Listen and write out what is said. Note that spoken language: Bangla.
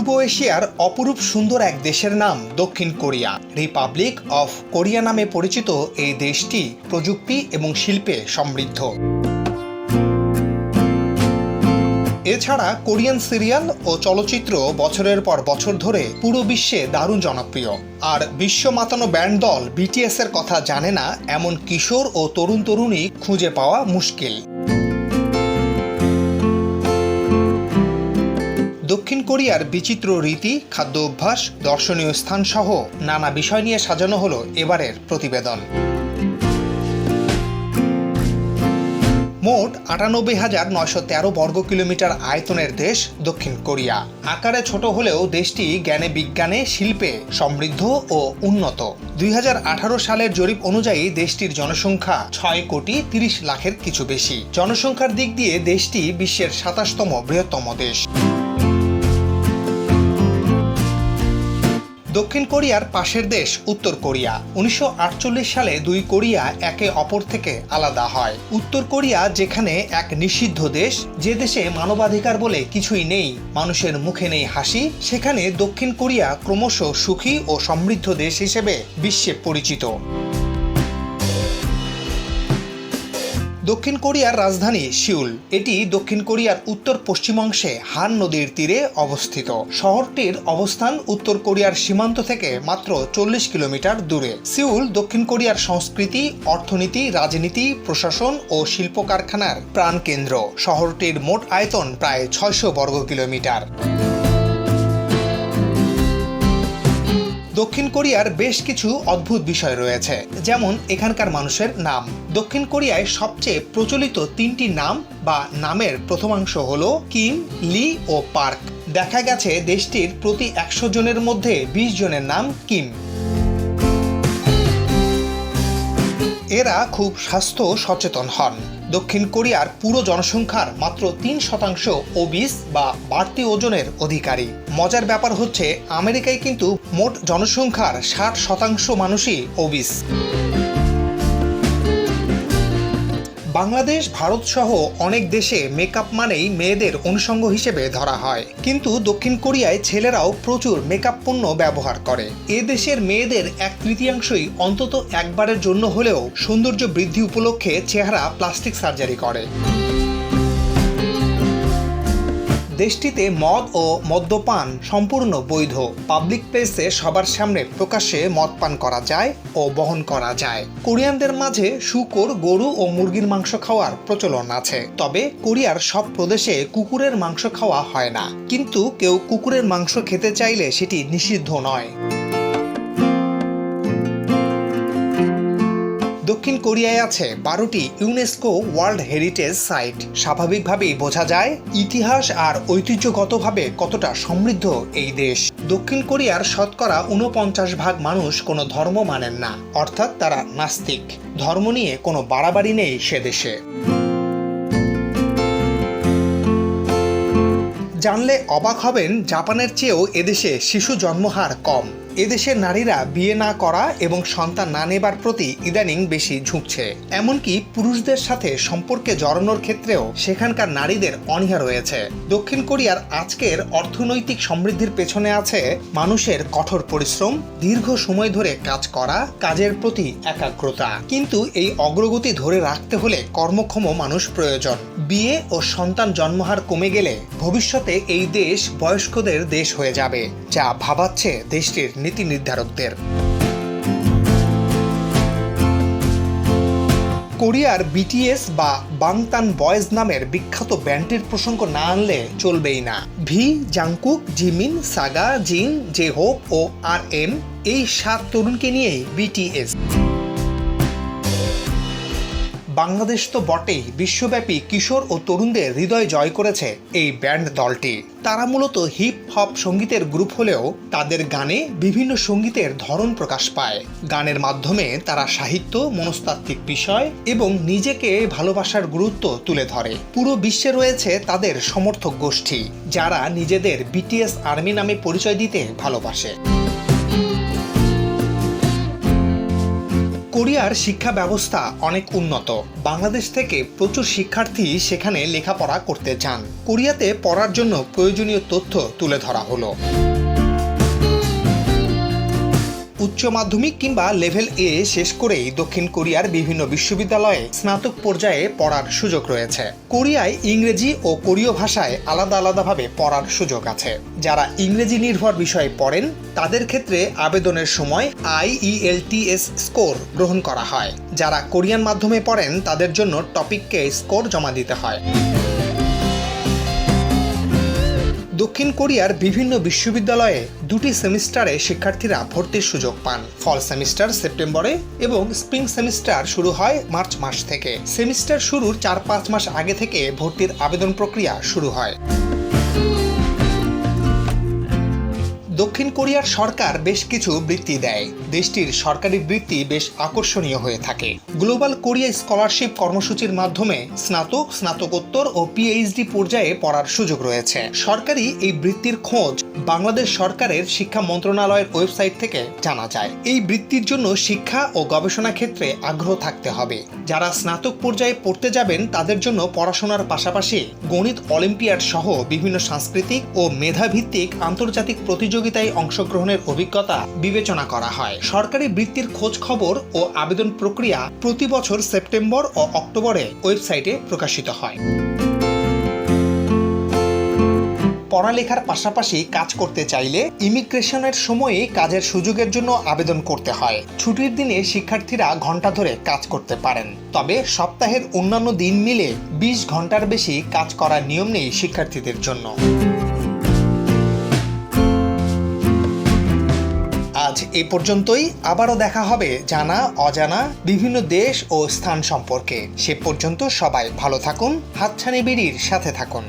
পূর্ব এশিয়ার অপরূপ সুন্দর এক দেশের নাম দক্ষিণ কোরিয়া। রিপাবলিক অফ কোরিয়া নামে পরিচিত এই দেশটি প্রযুক্তি এবং শিল্পে সমৃদ্ধ। এছাড়া কোরিয়ান সিরিয়াল ও চলচ্চিত্র বছরের পর বছর ধরে পুরো বিশ্বে দারুণ জনপ্রিয়। আর বিশ্ব মাতানো ব্যান্ড দল বিটিএস এর কথা জানে না এমন কিশোর ও তরুণ তরুণী খুঁজে পাওয়া মুশকিল। দক্ষিণ কোরিয়ার বিচিত্র রীতি, খাদ্য অভ্যাস, দর্শনীয় স্থান সহ নানা বিষয় নিয়ে সাজানো হলো এবারের প্রতিবেদন। মোট আটানব্বই হাজার নয়শো তেরো বর্গ কিলোমিটার আয়তনের দেশ দক্ষিণ কোরিয়া। আকারে ছোট হলেও দেশটি জ্ঞানে বিজ্ঞানে শিল্পে সমৃদ্ধ ও উন্নত। দুই হাজার আঠারো সালের জরিপ অনুযায়ী দেশটির জনসংখ্যা ছয় কোটি তিরিশ লাখের কিছু বেশি। জনসংখ্যার দিক দিয়ে দেশটি বিশ্বের সাতাশতম বৃহত্তম দেশ। দক্ষিণ কোরিয়ার পাশের দেশ উত্তর কোরিয়া। উনিশশো আটচল্লিশ সালে দুই কোরিয়া একে অপর থেকে আলাদা হয়। উত্তর কোরিয়া যেখানে এক নিষিদ্ধ দেশ, যে দেশে মানবাধিকার বলে কিছুই নেই, মানুষের মুখে নেই হাসি, সেখানে দক্ষিণ কোরিয়া ক্রমশ সুখী ও সমৃদ্ধ দেশ হিসেবে বিশ্বে পরিচিত। দক্ষিণ কোরিয়ার রাজধানী সিউল। এটি দক্ষিণ কোরিয়ার উত্তর পশ্চিমাংশে হান নদীর তীরে অবস্থিত। শহরটির অবস্থান উত্তর কোরিয়ার সীমান্ত থেকে মাত্র চল্লিশ কিলোমিটার দূরে। সিউল দক্ষিণ কোরিয়ার সংস্কৃতি, অর্থনীতি, রাজনীতি, প্রশাসন ও শিল্প কারখানার প্রাণকেন্দ্র। শহরটির মোট আয়তন প্রায় ছয়শো বর্গ কিলোমিটার দক্ষিণ কোরিয়ার বেশ কিছু অদ্ভুত বিষয় রয়েছে। যেমন, এখানকার মানুষের নাম। দক্ষিণ কোরিয়ায় সবচেয়ে প্রচলিত তিনটি নাম বা নামের প্রথমাংশ হল কিম, লি ও পার্ক। দেখা গেছে দেশটির প্রতি একশো জনের মধ্যে বিশ জনের নাম কিম। এরা খুব স্বাস্থ্য সচেতন হন। দক্ষিণ কোরিয়ার পুরো জনসংখ্যার মাত্র তিন শতাংশ ওবিস বা বাড়তি ওজনের অধিকারী। মজার ব্যাপার হচ্ছে, আমেরিকায় কিন্তু মোট জনসংখ্যার ষাট শতাংশ মানুষই ওবিস। বাংলাদেশ, ভারত সহ অনেক দেশে মেকআপ মানেই মেয়েদের অনুষঙ্গ হিসেবে ধরা হয়। কিন্তু দক্ষিণ কোরিয়ায় ছেলেরাও প্রচুর মেকআপ পণ্য ব্যবহার করে। এ দেশের মেয়েদের এক তৃতীয়াংশই অন্তত একবারের জন্য হলেও সৌন্দর্য বৃদ্ধি উপলক্ষে চেহারা প্লাস্টিক সার্জারি করে। দেশটিতে মদ ও মদ্যপান সম্পূর্ণ বৈধ। পাবলিক প্লেসে সবার সামনে প্রকাশ্যে মদ পান করা যায় ও বহন করা যায়। কোরিয়ানদের মাঝে শুকর, গরু ও মুরগির মাংস খাওয়ার প্রচলন আছে। তবে কোরিয়ার সব প্রদেশে কুকুরের মাংস খাওয়া হয় না। কিন্তু কেউ কুকুরের মাংস খেতে চাইলে সেটি নিষিদ্ধ নয়। দক্ষিণ কোরিয়ায় আছে বারোটি ইউনেস্কো ওয়ার্ল্ড হেরিটেজ সাইট। স্বাভাবিকভাবেই বোঝা যায় ইতিহাস আর ঐতিহ্যগতভাবে কতটা সমৃদ্ধ এই দেশ। দক্ষিণ কোরিয়ার শতকরা উনপঞ্চাশ ভাগ মানুষ কোনো ধর্ম মানেন না, অর্থাৎ তারা নাস্তিক। ধর্ম নিয়ে কোনো বাড়াবাড়ি নেই সে দেশে। জানলে অবাক হবেন, জাপানের চেয়েও এদেশে শিশু জন্মহার কম। এদেশের নারীরা বিয়ে না করা এবং সন্তান না নেবার প্রতি ইদানিং বেশি ঝুঁকছে। এমনকি পুরুষদের সাথে সম্পর্কে জড়ানোর ক্ষেত্রেও সেখানকার নারীদের অনীহা রয়েছে। দক্ষিণ কোরিয়ার আজকের অর্থনৈতিক সমৃদ্ধির পেছনে আছে মানুষের কঠোর পরিশ্রম, দীর্ঘ সময় ধরে কাজ করা, কাজের প্রতি একাগ্রতা। কিন্তু এই অগ্রগতি ধরে রাখতে হলে কর্মক্ষম মানুষ প্রয়োজন। বিয়ে ও সন্তান জন্মহার কমে গেলে ভবিষ্যতে এই দেশ বয়স্কদের দেশ হয়ে যাবে, যা ভাবাচ্ছে দেশটির নীতি নির্ধারকদের। কোরিয়ার বিটিএস বা বাংতান বয়েজ নামের বিখ্যাত ব্যান্ডটির প্রসঙ্গ না আনলে চলবেই না। V, Jungkook, Jimin, Suga, Jin, J Hope ও আর এম এই সাত তরুণকে নিয়েই বিটিএস। বাংলাদেশ তো বটেই বিশ্বব্যাপী কিশোর ও তরুণদের হৃদয় জয় করেছে এই ব্যান্ড দলটি। তারা মূলত হিপ হপ সঙ্গীতের গ্রুপ হলেও তাদের গানে বিভিন্ন সঙ্গীতের ধরন প্রকাশ পায়। গানের মাধ্যমে তারা সাহিত্য, মনস্তাত্ত্বিক বিষয় এবং নিজেকে ভালোবাসার গুরুত্ব তুলে ধরে। পুরো বিশ্বে রয়েছে তাদের সমর্থক গোষ্ঠী, যারা নিজেদের বিটিএস আর্মি নামে পরিচয় দিতে ভালোবাসে। কোরিয়ার শিক্ষা ব্যবস্থা অনেক উন্নত। বাংলাদেশ থেকে প্রচুর শিক্ষার্থী সেখানে লেখাপড়া করতে চান। কোরিয়াতে পড়ার জন্য প্রয়োজনীয় তথ্য তুলে ধরা হলো। উচ্চ মাধ্যমিক কিংবা লেভেল এ শেষ করেই দক্ষিণ কোরিয়ার বিভিন্ন বিশ্ববিদ্যালয়ে স্নাতক পর্যায়ে পড়ার সুযোগ রয়েছে। কোরিয়ায় ইংরেজি ও কোরীয় ভাষায় আলাদা আলাদাভাবে পড়ার সুযোগ আছে। যারা ইংরেজি নির্ভর বিষয়ে পড়েন, তাদের ক্ষেত্রে আবেদনের সময় আইইএলটিএস স্কোর গ্রহণ করা হয়। যারা কোরিয়ান মাধ্যমে পড়েন, তাদের জন্য টপিককে স্কোর জমা দিতে হয়। দক্ষিণ কোরিয়ার বিভিন্ন বিশ্ববিদ্যালয়ে দুটি সেমিস্টারে শিক্ষার্থীরা ভর্তির সুযোগ পান। ফল সেমিস্টার সেপ্টেম্বরে এবং স্প্রিং সেমিস্টার শুরু হয় মার্চ মাস থেকে। সেমিস্টার শুরুর চার পাঁচ মাস আগে থেকে ভর্তির আবেদন প্রক্রিয়া শুরু হয়। দক্ষিণ কোরিয়ার সরকার বেশ কিছু বৃত্তি দেয়। দেশটির সরকারি বৃত্তি বেশ আকর্ষণীয় হয়ে থাকে। গ্লোবাল কোরিয়া স্কলারশিপ কর্মসূচির মাধ্যমে স্নাতক, স্নাতকোত্তর ও পিএইচডি পর্যায়ে পড়ার সুযোগ রয়েছে। সরকারি এই বৃত্তির খোঁজ বাংলাদেশ সরকারের শিক্ষা মন্ত্রণালয়ের ওয়েবসাইট থেকে জানা যায়, এই বৃত্তির জন্য শিক্ষা ও গবেষণা ক্ষেত্রে আগ্রহ থাকতে হবে। যারা স্নাতক পর্যায়ে পড়তে যাবেন, তাদের জন্য পড়াশোনার পাশাপাশি গণিত অলিম্পিয়াড সহ বিভিন্ন সাংস্কৃতিক ও মেধাভিত্তিক আন্তর্জাতিক প্রতিযোগিতায় অংশগ্রহণের অভিজ্ঞতা বিবেচনা করা হয়। সরকারি বৃত্তির খোঁজ খবর ও আবেদন প্রক্রিয়া প্রতি বছর সেপ্টেম্বর ও অক্টোবরে ওয়েবসাইটে প্রকাশিত হয়। পড়ালেখার পাশাপাশি কাজ করতে চাইলে ইমিগ্রেশনের সময়ে কাজের সুযোগের জন্য আবেদন করতে হয়। ছুটির দিনে শিক্ষার্থীরা ঘণ্টা ধরে কাজ করতে পারেন। তবে সপ্তাহের অন্যান্য দিন মিলে বিশ ঘণ্টার বেশি কাজ করার নিয়ম নেই শিক্ষার্থীদের জন্য। আজ এ পর্যন্তই। আবারও দেখা হবে জানা, অজানা, বিভিন্ন দেশ ও স্থান সম্পর্কে। সে পর্যন্ত সবাই ভালো থাকুন, হাতছানি বিড়ির সাথে থাকুন।